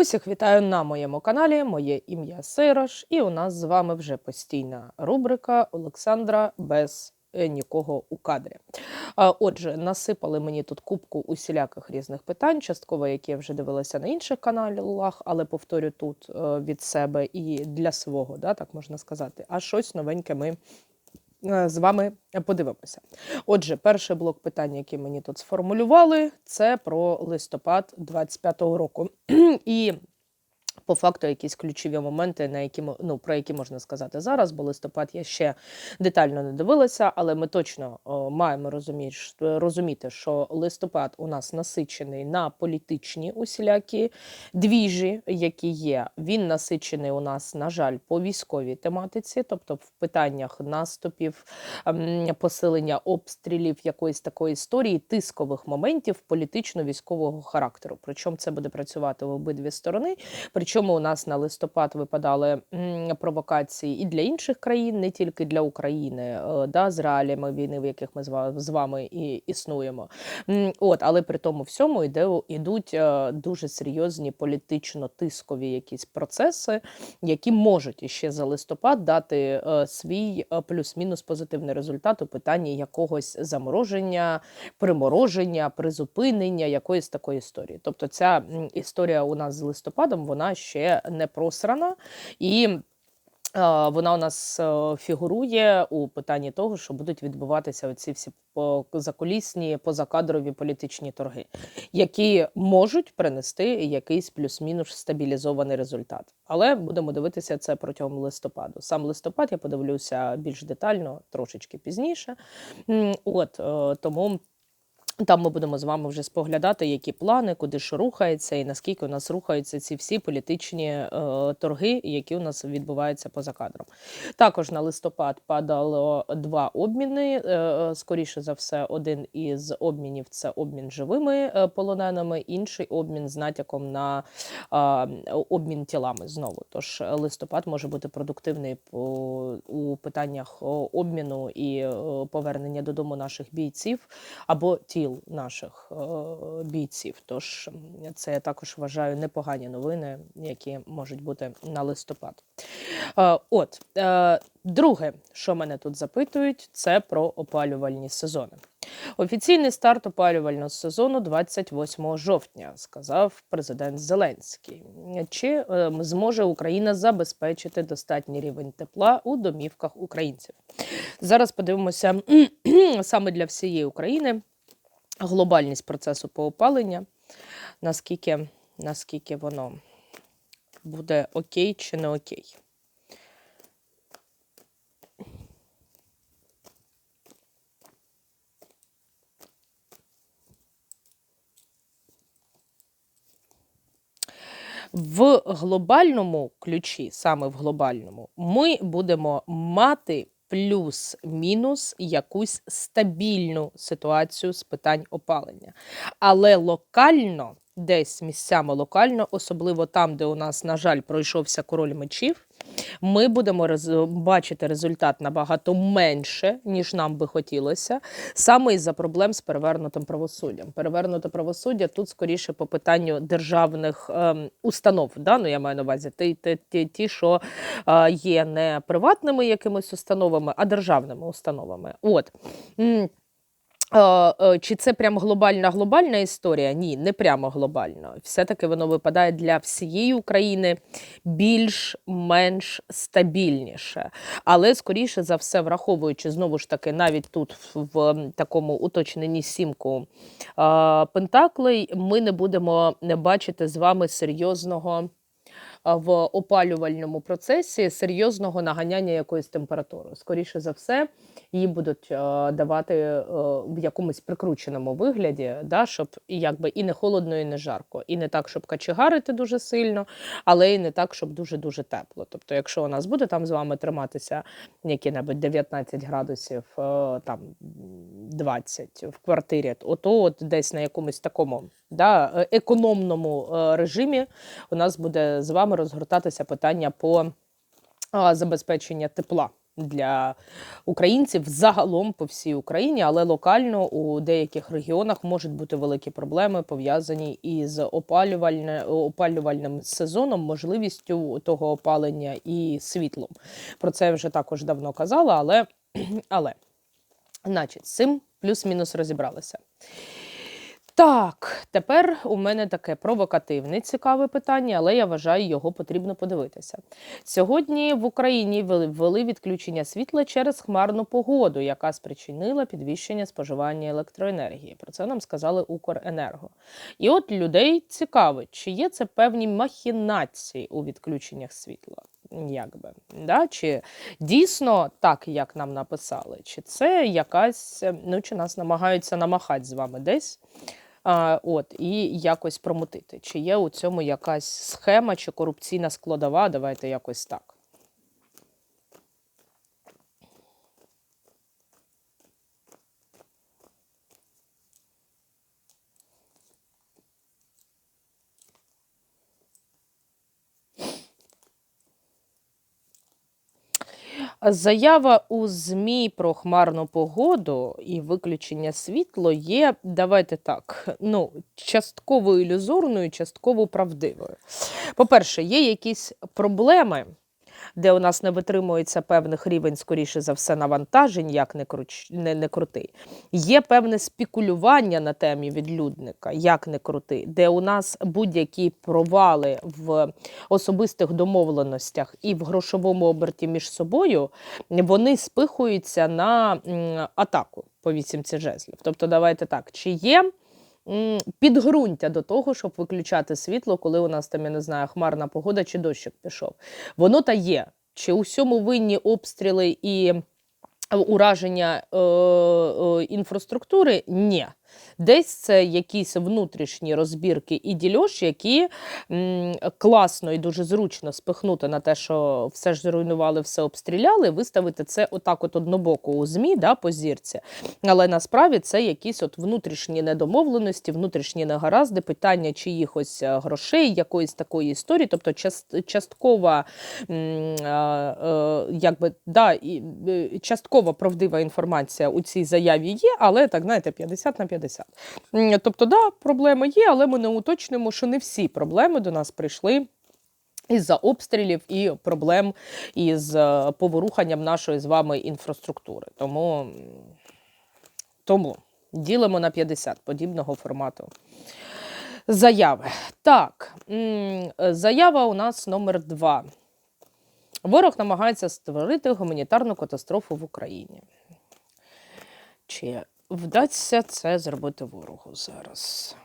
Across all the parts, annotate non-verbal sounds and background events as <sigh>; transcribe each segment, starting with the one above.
Усіх вітаю на моєму каналі. Моє ім'я Сейрош, і у нас з вами вже постійна рубрика Олександра без е, нікого у кадрі. Отже, насипали мені тут кубку усіляких різних питань, частково, які я вже дивилася на інших каналах, але повторю тут е, від себе і для свого, да, так можна сказати. А щось новеньке ми з вами подивимося. Отже, перший блок питань, які мені тут сформулювали, це про листопад 25-го року. <clears throat> І по факту якісь ключові моменти, на які ну, про які можна сказати зараз, бо листопад я ще детально не дивилася, але ми точно о, маємо розуміти, розуміти, що листопад у нас насичений на політичні усілякі двіжі, які є. Він насичений у нас, на жаль, по військовій тематиці, тобто в питаннях наступів, ем, посилення обстрілів, якоїсь такої історії, тискових моментів політично-військового характеру. Причому це буде працювати в обидві сторони. Причому у нас на листопад випадали провокації і для інших країн, не тільки для України, е, да, з реаліями війни, в яких ми з вами і існуємо. От, але при тому всьому йде, ідуть е, дуже серйозні політично-тискові якісь процеси, які можуть іще за листопад дати е, свій плюс-мінус позитивний результат у питанні якогось замороження, примороження, призупинення якоїсь такої історії. Тобто ця історія у нас з листопадом вона ще не просрана і. е, Вона у нас е, фігурує у питанні того, що будуть відбуватися оці всі закулісні, позакадрові політичні торги, які можуть принести якийсь плюс-мінус стабілізований результат. Але будемо дивитися це протягом листопаду. Сам листопад я подивлюся більш детально, трошечки пізніше. От е, тому. Там ми будемо з вами вже споглядати, які плани, куди що рухається, і наскільки у нас рухаються ці всі політичні е, торги, які у нас відбуваються поза кадром. Також на листопад падало два обміни. Е, скоріше за все, один із обмінів це обмін живими е, полоненими, інший обмін з натяком на е, обмін тілами знову. Тож е, листопад може бути продуктивний у питаннях обміну і е, повернення додому наших бійців або тіл наших е, бійців. Тож це я також вважаю непогані новини, які можуть бути на листопад. Е, От е, друге, що мене тут запитують, це про опалювальні сезони. Офіційний старт опалювального сезону 28 жовтня, сказав президент Зеленський. Чи зможе Україна забезпечити достатній рівень тепла у домівках українців? Зараз подивимося <clears throat> саме для всієї України глобальність процесу по опаленню, наскільки, наскільки воно буде окей чи не окей. В глобальному ключі, саме в глобальному, ми будемо мати плюс-мінус якусь стабільну ситуацію з питань опалення. Але локально, десь місцями локально, особливо там, де у нас, на жаль, пройшовся король мечів, ми будемо рез- бачити результат набагато менше, ніж нам би хотілося, саме із-за проблем з перевернутим правосуддям. Перевернуте правосуддя тут скоріше по питанню державних ем, установ. Да? Ну, я маю на увазі ті, ті, ті, ті що е, є не приватними якимись установами, а державними установами. От. Е, Чи це прям глобальна глобальна історія? Ні, не прямо глобально. Все-таки воно випадає для всієї України більш-менш стабільніше. Але скоріше за все, враховуючи знову ж таки, навіть тут в, такому уточненні сімку Пентаклей, ми не будемо не бачити з вами серйозного. В опалювальному процесі серйозного наганяння якоїсь температури. Скоріше за все, її будуть е, давати е, в якомусь прикрученому вигляді, да, щоб якби і не холодно, і не жарко, і не так, щоб качегарити дуже сильно, але і не так, щоб дуже дуже тепло. Тобто, якщо у нас буде там з вами триматися які-небудь 19 градусів, е, там 20 в квартирі, ото от десь на якомусь такому да, економному режимі у нас буде з вами розгортатися питання по забезпечення тепла. Для українців загалом по всій Україні, але локально у деяких регіонах можуть бути великі проблеми пов'язані із опалювальне, опалювальним сезоном, можливістю того опалення і світлом. Про це я вже також давно казала, але, але значить, з цим плюс-мінус розібралися. Так, тепер у мене таке провокативне цікаве питання, але я вважаю, його потрібно подивитися. Сьогодні в Україні ввели- відключення світла через хмарну погоду, яка спричинила підвищення споживання електроенергії. Про це нам сказали Укренерго. І от людей цікавить, чи є це певні махінації у відключеннях світла. Якби, да? Чи дійсно так, як нам написали, чи це якась, ну чи нас намагаються намахати з вами десь, от, і якось промутити. Чи є у цьому якась схема чи корупційна складова? Давайте якось так. Заява у ЗМІ про хмарну погоду і виключення світло є, давайте так, ну, частково ілюзорною, частково правдивою. По-перше, є якісь проблеми, де у нас не витримується певних рівень, скоріше за все, навантажень, як не, круч... не, не крути. Є певне спекулювання на темі відлюдника, як не крути, де у нас будь-які провали в особистих домовленостях і в грошовому оберті між собою, вони спихуються на атаку по вісімці жезлів. Тобто, давайте так, чи є підґрунтя до того, щоб виключати світло, коли у нас там, я не знаю, хмарна погода чи дощик пішов. Воно та є. Чи у всьому винні обстріли і ураження е, е, інфраструктури? Ні. Десь це якісь внутрішні розбірки і дільош, які м, класно і дуже зручно спихнути на те, що все ж зруйнували, все обстріляли, виставити це отак от однобоко у ЗМІ, да, по зірці. Але насправді це якісь от внутрішні недомовленості, внутрішні негаразди, питання чиїхось е, грошей, якоїсь такої історії, тобто част, часткова, а, е, якби, да, і, е, частково правдива інформація у цій заяві є, але так, знаєте, 50 на 50. Тобто, да, проблеми є, але ми не уточнюємо, що не всі проблеми до нас прийшли. Із-за обстрілів і проблем із е, поворуханням нашої з вами інфраструктури. Тому, тому ділимо на 50 подібного формату. Заяви. Так, заява у нас номер два. Ворог намагається створити гуманітарну катастрофу в Україні. Чи вдасться це зробити ворогу зараз?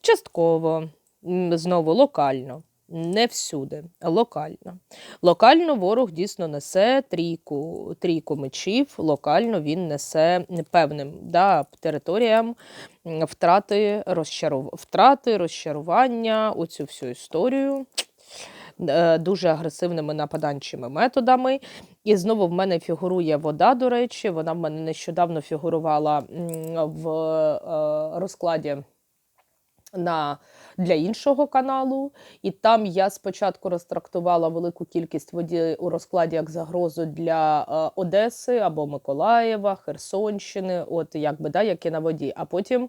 Частково, знову локально, не всюди, локально. Локально ворог дійсно несе трійку, трійку мечів, локально він несе певним да, територіям втрати, розчаров... втрати, розчарування, оцю всю історію. Е, Дуже агресивними нападанчими методами. І знову в мене фігурує вода, до речі. Вона в мене нещодавно фігурувала в е, розкладі на, для іншого каналу. І там я спочатку розтрактувала велику кількість воді у розкладі як загрозу для е, Одеси або Миколаєва, Херсонщини, от якби да, які на воді. А потім е,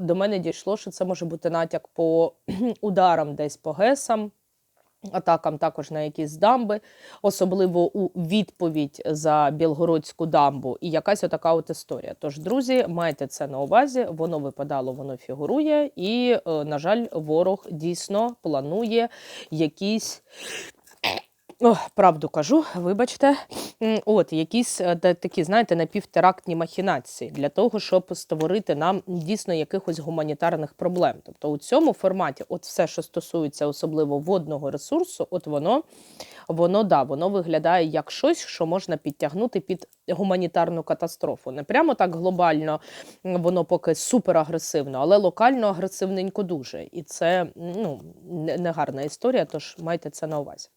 до мене дійшло, що це може бути натяк по <clears throat> ударам десь по ГЕСам. Атакам також на якісь дамби, особливо у відповідь за Білгородську дамбу, і якась отака от історія. Тож, друзі, майте це на увазі, воно випадало, воно фігурує, і, е, на жаль, ворог дійсно планує якісь. О, правду кажу, вибачте, от якісь е, такі, знаєте, напівтерактні махінації для того, щоб створити нам дійсно якихось гуманітарних проблем. Тобто у цьому форматі, от все, що стосується особливо водного ресурсу, от воно, воно да, воно виглядає як щось, що можна підтягнути під гуманітарну катастрофу. Не прямо так глобально воно поки суперагресивно, але локально агресивненько дуже. І це ну, не- негарна історія, тож майте це на увазі.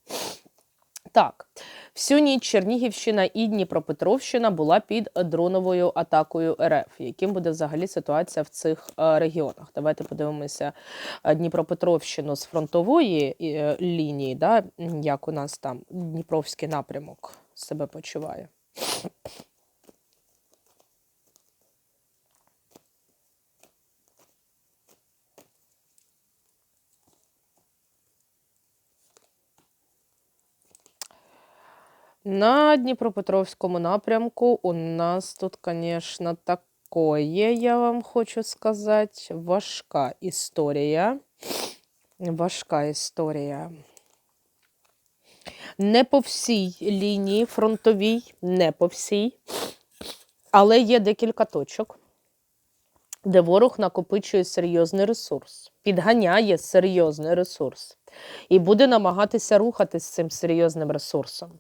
Так, всю ніч Чернігівщина і Дніпропетровщина була під дроновою атакою РФ. Яким буде взагалі ситуація в цих е, регіонах? Давайте подивимося е, Дніпропетровщину з фронтової е, лінії, да, як у нас там Дніпровський напрямок себе почуває. На Дніпропетровському напрямку у нас тут, звісно, такое, я вам хочу сказати, важка історія. Важка історія. Не по всій лінії фронтовій, не по всій, але є декілька точок, де ворог накопичує серйозний ресурс, підганяє серйозний ресурс і буде намагатися рухатись з цим серйозним ресурсом.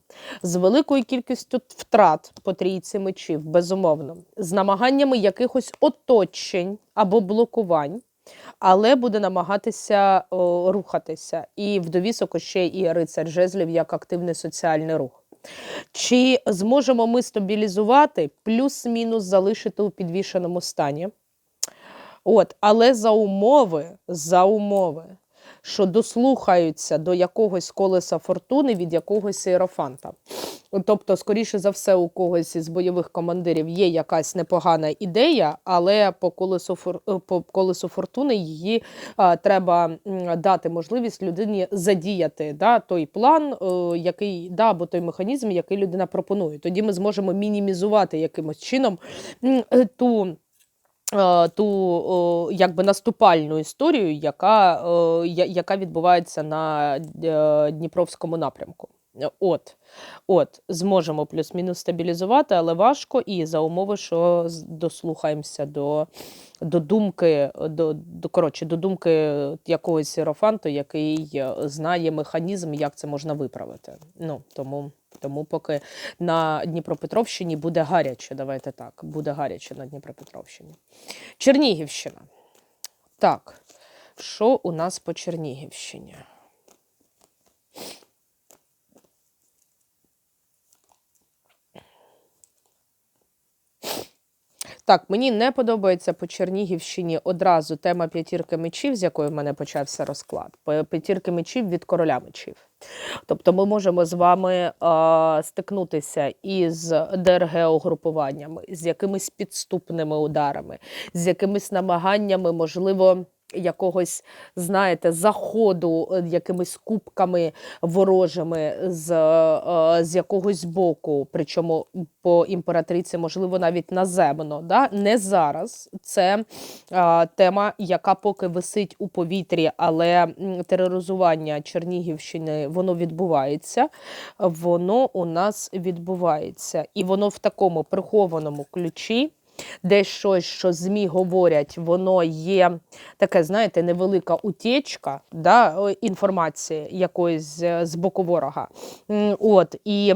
З великою кількістю втрат по трійці мечів, безумовно, з намаганнями якихось оточень або блокувань. Але буде намагатися о, рухатися. І в довісок ще і рицар жезлів як активний соціальний рух. Чи зможемо ми стабілізувати, плюс-мінус залишити у підвішеному стані? От, але за умови, за умови, що дослухаються до якогось колеса фортуни від якогось іерофанта. Тобто, скоріше за все, у когось із бойових командирів є якась непогана ідея, але по колесу е, по колесу фортуни її а, треба дати можливість людині задіяти да, той план, е, який да, або той механізм, який людина пропонує. Тоді ми зможемо мінімізувати якимось чином е, ту. Е, Ту якби наступальну історію, яка, яка відбувається на е, Дніпровському напрямку. От, от, зможемо плюс-мінус стабілізувати, але важко, і за умови, що дослухаємося до, до думки, до, до, коротше, до думки якогось іерофанту, який е, знає механізм, як це можна виправити. Ну, тому, тому поки на Дніпропетровщині буде гаряче, давайте так, буде гаряче на Дніпропетровщині. Чернігівщина. Так, що у нас по Чернігівщині? Так, мені не подобається по Чернігівщині одразу тема п'ятірки мечів, з якої в мене почався розклад. П'ятірки мечів від короля мечів. Тобто ми можемо з вами е, стикнутися із ДРГ-угрупуваннями, з якимись підступними ударами, з якимись намаганнями, можливо, якогось, знаєте, заходу е, якимись кубками ворожими з, е, з якогось боку, причому по імператриці, можливо, навіть наземно. Да? Не зараз. Це е, тема, яка поки висить у повітрі, але тероризування Чернігівщини воно відбувається. Воно у нас відбувається. І воно в такому прихованому ключі. Десь щось, що ЗМІ говорять, воно є таке, знаєте, невелика утічка да, інформації якоїсь з боку ворога. От, і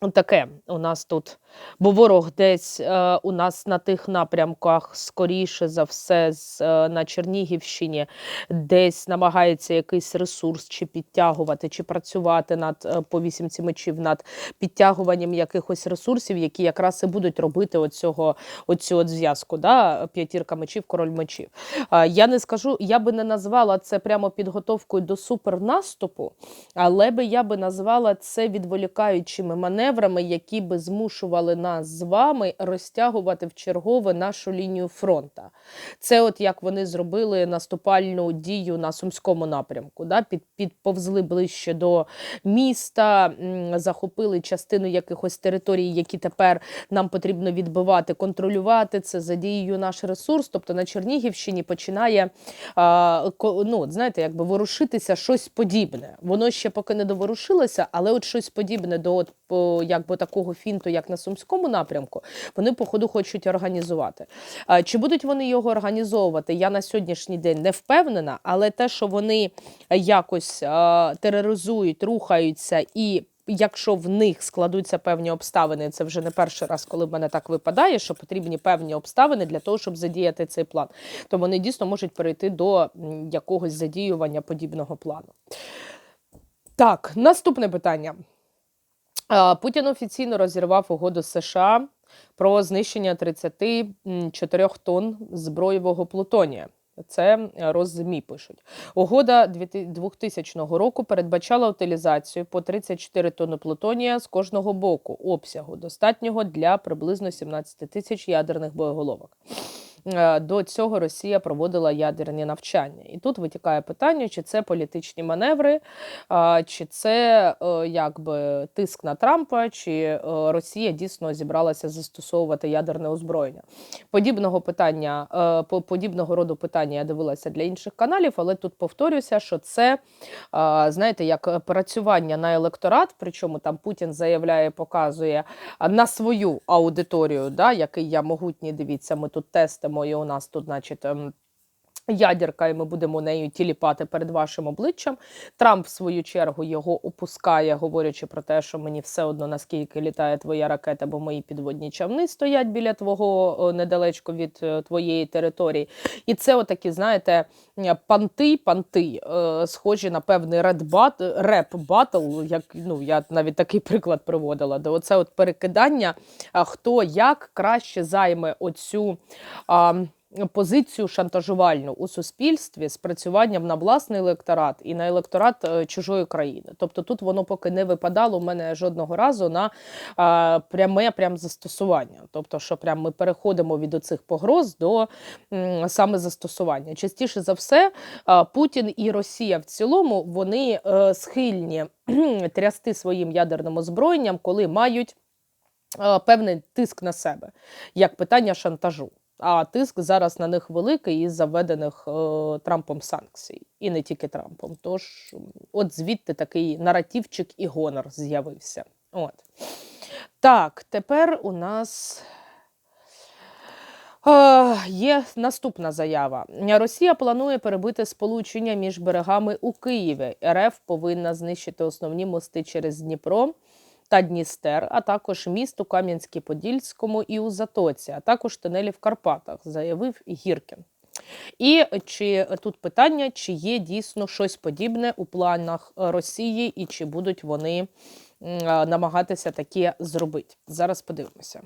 таке у нас тут. Бо ворог десь е, у нас на тих напрямках, скоріше за все, з, е, на Чернігівщині, десь намагається якийсь ресурс чи підтягувати, чи працювати над е, по вісімці мечів над підтягуванням якихось ресурсів, які якраз і будуть робити оцього, оцю от зв'язку. Да? П'ятірка мечів, король мечів. Е, я не скажу, я би не назвала це прямо підготовкою до супернаступу, але би я би назвала це відволікаючими маневрами, які би змушували нас з вами розтягувати в чергове нашу лінію фронта. Це от як вони зробили наступальну дію на Сумському напрямку. Да? Під, підповзли ближче до міста, захопили частину якихось територій, які тепер нам потрібно відбивати, контролювати це, задіює наш ресурс. Тобто на Чернігівщині починає а, ну, знаєте, якби ворушитися щось подібне. Воно ще поки не доворушилося, але от щось подібне до от, якби такого фінту, як на Сумському напрямку, вони по ходу хочуть організувати. Чи будуть вони його організовувати? Я на сьогоднішній день не впевнена, але те, що вони якось тероризують, рухаються і. Якщо в них складуться певні обставини, це вже не перший раз, коли в мене так випадає, що потрібні певні обставини для того, щоб задіяти цей план, то вони дійсно можуть перейти до якогось задіювання подібного плану. Так, наступне питання. Путін офіційно розірвав угоду США про знищення 34 тонн зброєвого плутонія. Це роззмі пишуть. Угода 2000 року передбачала утилізацію по 34 тонни плутонія з кожного боку обсягу, достатнього для приблизно 17 тисяч ядерних боєголовок. Е, До цього Росія проводила ядерні навчання, і тут витікає питання, чи це політичні маневри, чи це е, якби тиск на Трампа, чи е, Росія дійсно зібралася застосовувати ядерне озброєння. Подібного питання, е, подібного роду питання я дивилася для інших каналів, але тут повторюся, що це знаєте, як працювання на електорат, причому там Путін заявляє, показує на свою аудиторію, да, який я могутній. Дивіться, ми тут тестимо, і у нас тут, значить. Ядерка, і ми будемо нею тіліпати перед вашим обличчям. Трамп, в свою чергу, його опускає, говорячи про те, що мені все одно наскільки літає твоя ракета, бо мої підводні човни стоять біля твого недалечко від е, твоєї території. І це отакі, знаєте, панти, панти, е, схожі на певний ред-бат, реп-батл, як ну я навіть такий приклад приводила. Де оце от перекидання, хто як краще займе оцю. А, позицію шантажувальну у суспільстві з працюванням на власний електорат і на електорат е, чужої країни. Тобто тут воно поки не випадало у мене жодного разу на а, пряме прям застосування. Тобто, що прям ми переходимо від оцих погроз до м, саме застосування. Частіше за все, а, Путін і Росія в цілому вони е, схильні трясти своїм ядерним озброєнням, коли мають е, певний тиск на себе, як питання шантажу. А тиск зараз на них великий із заведених е, Трампом санкцій, і не тільки Трампом. Тож, от звідти такий наративчик і гонор з'явився. От. Так, тепер у нас е, є наступна заява. Росія планує перебити сполучення між берегами у Києві. РФ повинна знищити основні мости через Дніпро та Дністер, а також міст у Кам'янській-Подільському і у Затоці, а також тунелі в Карпатах, заявив Гіркін. І чи тут питання, чи є дійсно щось подібне у планах Росії, і чи будуть вони намагатися таке зробити? Зараз подивимося.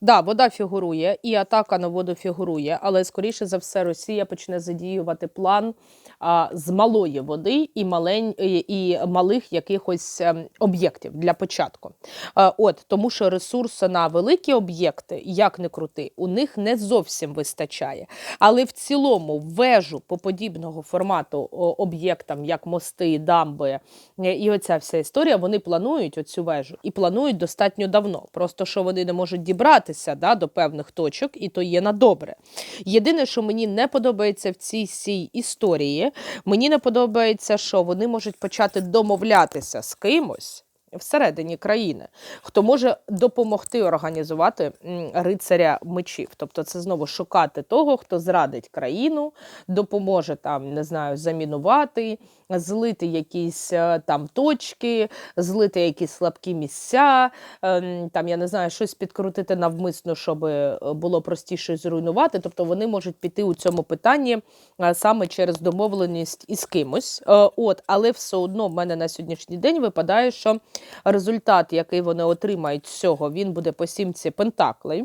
Да, вода фігурує, і атака на воду фігурує, але скоріше за все Росія почне задіювати план а, з малої води і малень і, і малих якихось ем, об'єктів для початку. А, от тому, що ресурсу на великі об'єкти, як не крути, у них не зовсім вистачає. Але в цілому вежу по подібного формату об'єктам, як мости, дамби е, і оця вся історія, вони планують оцю вежу і планують достатньо давно. Просто що вони не можуть дібратися да, до певних точок, і то є на добре. Єдине, що мені не подобається в цій всій історії, мені не подобається, що вони можуть почати домовлятися з кимось. Всередині країни, хто може допомогти організувати рицаря мечів. Тобто, це знову шукати того, хто зрадить країну, допоможе там, не знаю, замінувати, злити якісь е, там точки, злити якісь слабкі місця, ем, там я не знаю, щось підкрутити навмисно, щоб е, було простіше зруйнувати. Тобто вони можуть піти у цьому питанні е, саме через домовленість із кимось. От, але все одно в мене на сьогоднішній день випадає, що результат, який вони отримають з цього, він буде по сімці пентаклей.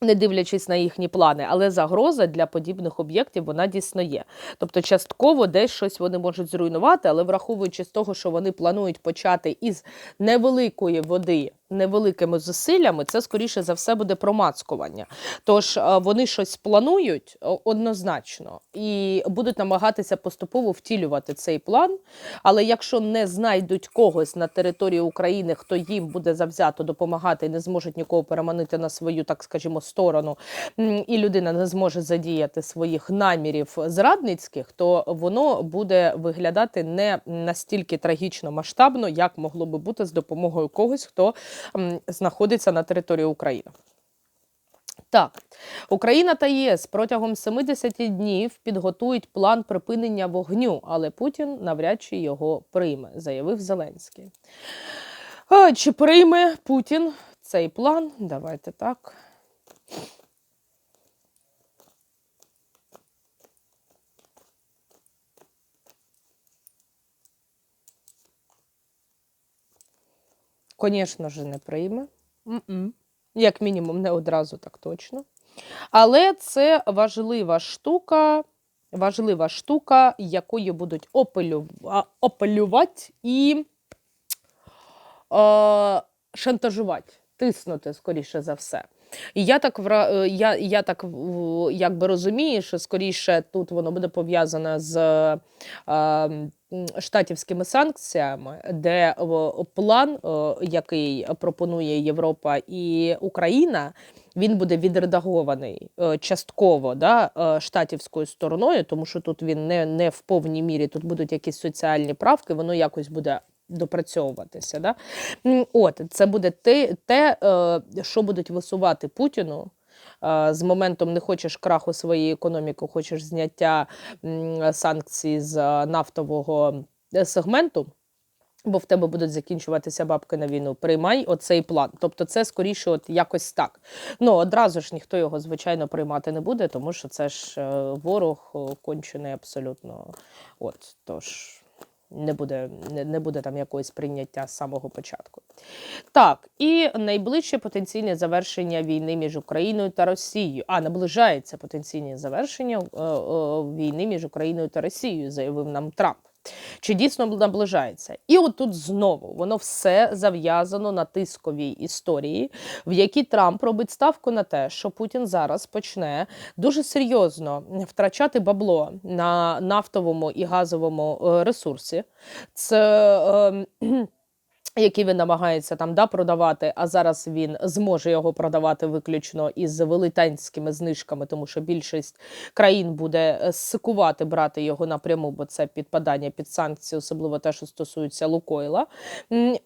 Не дивлячись на їхні плани, але загроза для подібних об'єктів вона дійсно є. Тобто, частково десь щось вони можуть зруйнувати, але враховуючи з того, що вони планують почати із невеликої води, невеликими зусиллями, це скоріше за все буде промацкування. Тож е, вони щось планують однозначно і будуть намагатися поступово втілювати цей план. Але якщо не знайдуть когось на території України, хто їм буде завзято допомагати і не зможуть нікого переманити на свою, так скажімо, сторону, і людина не зможе задіяти своїх намірів зрадницьких, то воно буде виглядати не настільки трагічно масштабно, як могло би бути з допомогою когось, хто знаходиться на території України. Так, Україна та ЄС протягом 70 днів підготують план припинення вогню, але Путін навряд чи його прийме, заявив Зеленський. А, чи прийме Путін цей план? Давайте так. Звісно ж, не прийме. М-м. Як мінімум, не одразу так точно. Але це важлива штука, важлива штука, якою будуть опелю... а, опелювати і е, шантажувати, тиснути, скоріше за все. І я так я, я так якби розумію, що скоріше тут воно буде пов'язане з е, штатівськими санкціями, де план, який пропонує Європа і Україна, він буде відредагований е, частково да, е, штатівською стороною, тому що тут він не, не в повній мірі, тут будуть якісь соціальні правки, воно якось буде допрацьовуватися. Да? От, це буде те, те е, що будуть висувати Путіну. Е, З моментом не хочеш краху своєї економіки, хочеш зняття санкцій з е, нафтового е, сегменту, бо в тебе будуть закінчуватися бабки на війну. Приймай оцей план. Тобто, це скоріше, от якось так. Ну одразу ж ніхто його звичайно приймати не буде, тому що це ж ворог кончений абсолютно. От тож. Не буде, не, не буде там якогось прийняття з самого початку. Так, і найближче потенційне завершення війни між Україною та Росією. А наближається потенційне завершення е, е, війни між Україною та Росією, заявив нам Трамп. Чи дійсно наближається? І от тут знову воно все зав'язано на тисковій історії, в якій Трамп робить ставку на те, що Путін зараз почне дуже серйозно втрачати бабло на нафтовому і газовому е, ресурсі. Це е, який він намагається там да, продавати, а зараз він зможе його продавати виключно із велетенськими знижками, тому що більшість країн буде е, сикувати брати його напряму, бо це підпадання під санкції, особливо те, що стосується Лукойла.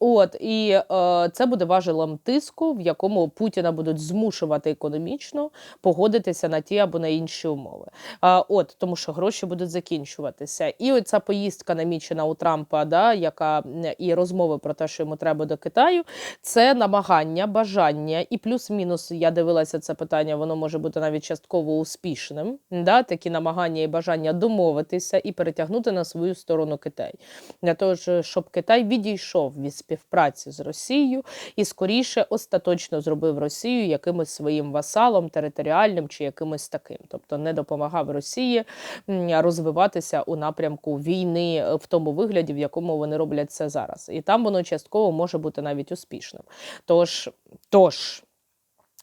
От і е, це буде важелем тиску, в якому Путіна будуть змушувати економічно погодитися на ті або на інші умови. А, от тому, що гроші будуть закінчуватися. І оця поїздка намічена у Трампа, да, яка і розмови про те, що йому треба до Китаю, це намагання, бажання, і плюс-мінус я дивилася це питання, воно може бути навіть частково успішним. Да, такі намагання і бажання домовитися і перетягнути на свою сторону Китай для того, щоб Китай відійшов від співпраці з Росією і скоріше остаточно зробив Росію якимось своїм васалом, територіальним чи якимось таким, тобто не допомагав Росії розвиватися у напрямку війни е, в тому вигляді, в якому вони роблять це зараз. І там воно частково може бути навіть успішним. Тож, тож.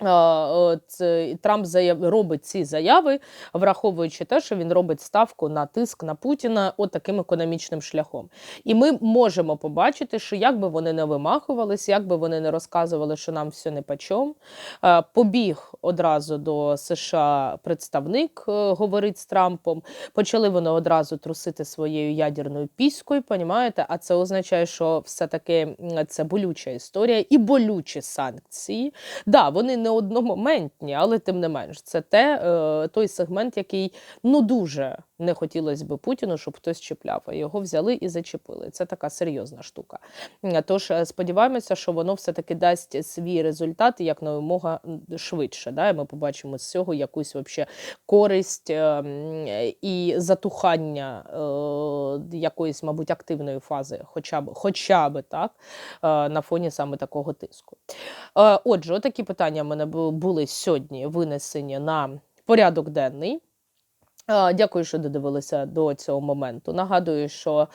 Е, Трамп робить ці заяви, враховуючи те, що він робить ставку на тиск на Путіна от таким економічним шляхом. І ми можемо побачити, що як би вони не вимахувались, як би вони не розказували, що нам все не почом, е, побіг одразу до США представник, е, говорить з Трампом. Почали вони одразу трусити своєю ядерною піською, понімаєте? А це означає, що все-таки це болюча історія і болючі санкції. Да, вони не одномоментні, але тим не менш, це те, е, той сегмент, який ну дуже не хотілося би Путіну, щоб хтось чіпляв. А його взяли і зачепили. Це така серйозна штука. Тож е, сподіваємося, що воно все-таки дасть свій результат як якомога швидше. Да? Ми побачимо з цього якусь вообще користь е, і затухання якоїсь, мабуть, активної фази, хоча б, хоча б так, на фоні саме такого тиску. Отже, отакі питання в мене були сьогодні винесені на порядок денний. Дякую, що додивилися до цього моменту. Нагадую, що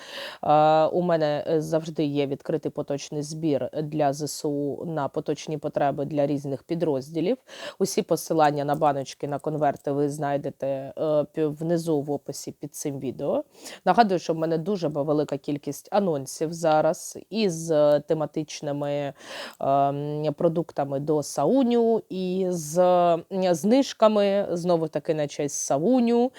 у мене е, завжди є відкритий поточний збір для ЗСУ на поточні потреби для різних підрозділів. Усі посилання на баночки на конверти ви знайдете е, внизу в описі під цим відео. Нагадую, що в мене дуже велика кількість анонсів зараз із е, тематичними ем, продуктами до сауню, і з знижками знову таки на честь сауню.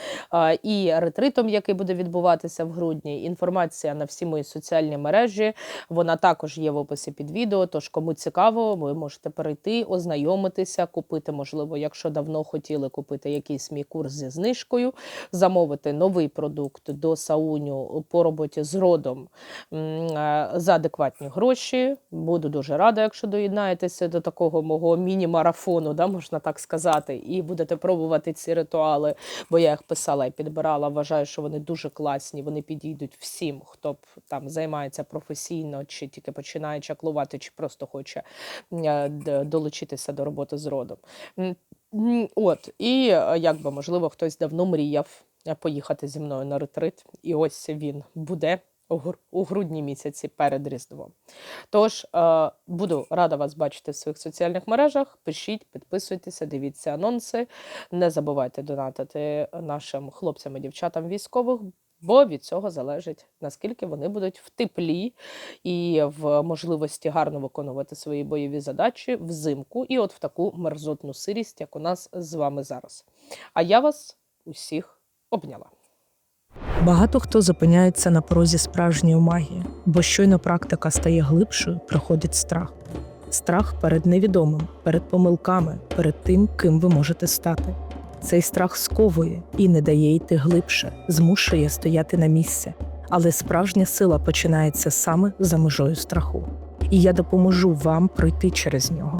І ретритом, який буде відбуватися в грудні. Інформація на всі мої соціальні мережі. Вона також є в описі під відео. Тож, кому цікаво, ви можете перейти, ознайомитися, купити, можливо, якщо давно хотіли купити якийсь мій курс зі знижкою, замовити новий продукт до Сауню по роботі з родом е, за адекватні гроші. Буду дуже рада, якщо доєднаєтеся до такого мого міні-марафону, да, можна так сказати, і будете пробувати ці ритуали, бо я їх писала і підбирала. Вважаю, що вони дуже класні. Вони підійдуть всім, хто б там займається професійно, чи тільки починає чаклувати, чи просто хоче е, долучитися до роботи з родом. От, і е, якби можливо хтось давно мріяв е, поїхати зі мною на ретрит, і ось він буде у грудні місяці перед Різдвом. Тож е, буду рада вас бачити в своїх соціальних мережах. Пишіть, підписуйтеся, дивіться анонси. Не забувайте донатити нашим хлопцям і дівчатам військових. Бо від цього залежить наскільки вони будуть в теплі і в можливості гарно виконувати свої бойові задачі взимку, і от в таку мерзотну сирість, як у нас з вами зараз. А я вас усіх обняла. Багато хто зупиняється на порозі справжньої магії, бо щойно практика стає глибшою, приходить страх. Страх перед невідомим, перед помилками, перед тим, ким ви можете стати. Цей страх сковує і не дає йти глибше, змушує стояти на місці. Але справжня сила починається саме за межою страху. І я допоможу вам пройти через нього.